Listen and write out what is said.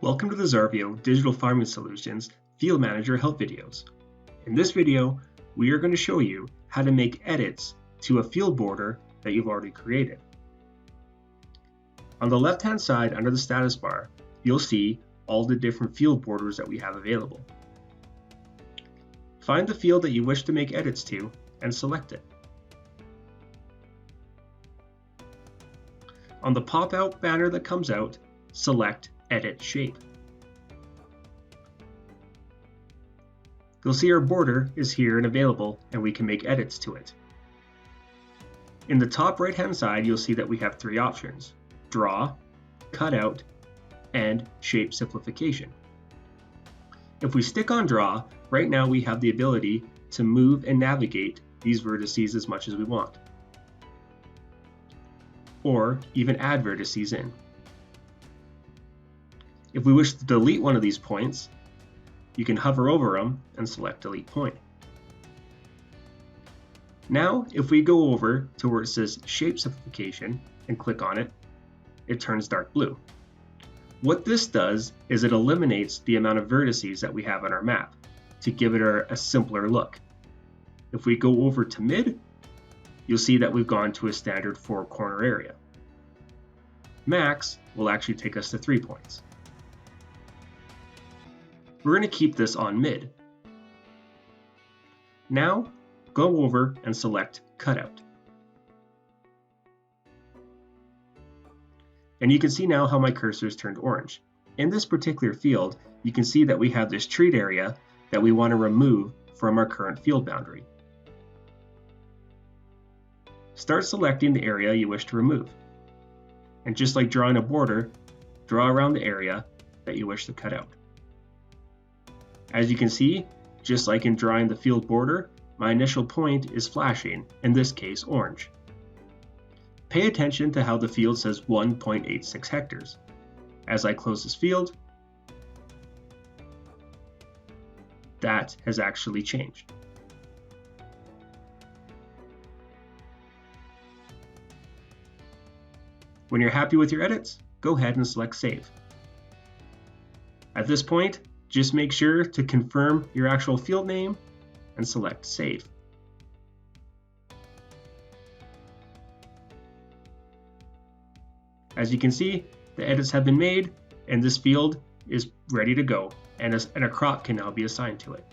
Welcome to the Zarvio Digital Farming Solutions Field Manager help videos. In this video, we are going to show you how to make edits to a field border that you've already created. On the left-hand side under the status bar, you'll see all the different field borders that we have available. Find the field that you wish to make edits to and select it. On the pop-out banner that comes out, select Edit Shape. You'll see our border is here and available and we can make edits to it. In the top right hand side you'll see that we have three options, Draw, Cutout, and Shape Simplification. If we stick on Draw, right now we have the ability to move and navigate these vertices as much as we want. Or even add vertices in. If we wish to delete one of these points, you can hover over them and select delete point. Now, if we go over to where it says shape simplification and click on it, it turns dark blue. What this does is it eliminates the amount of vertices that we have on our map to give it a, simpler look. If we go over to mid, you'll see that we've gone to a standard four corner area. Max will actually take us to three points. We're going to keep this on mid. Now, go over and select Cutout. And you can see now how my cursor is turned orange. In this particular field, you can see that we have this treat area that we want to remove from our current field boundary. Start selecting the area you wish to remove. And just like drawing a border, draw around the area that you wish to cut out. As you can see, just like in drawing the field border, my initial point is flashing, in this case orange. Pay attention to how the field says 1.86 hectares. As I close this field, that has actually changed. When you're happy with your edits, go ahead and select Save. At this point, just make sure to confirm your actual field name and select Save. As you can see, the edits have been made and this field is ready to go and a, and a crop can now be assigned to it.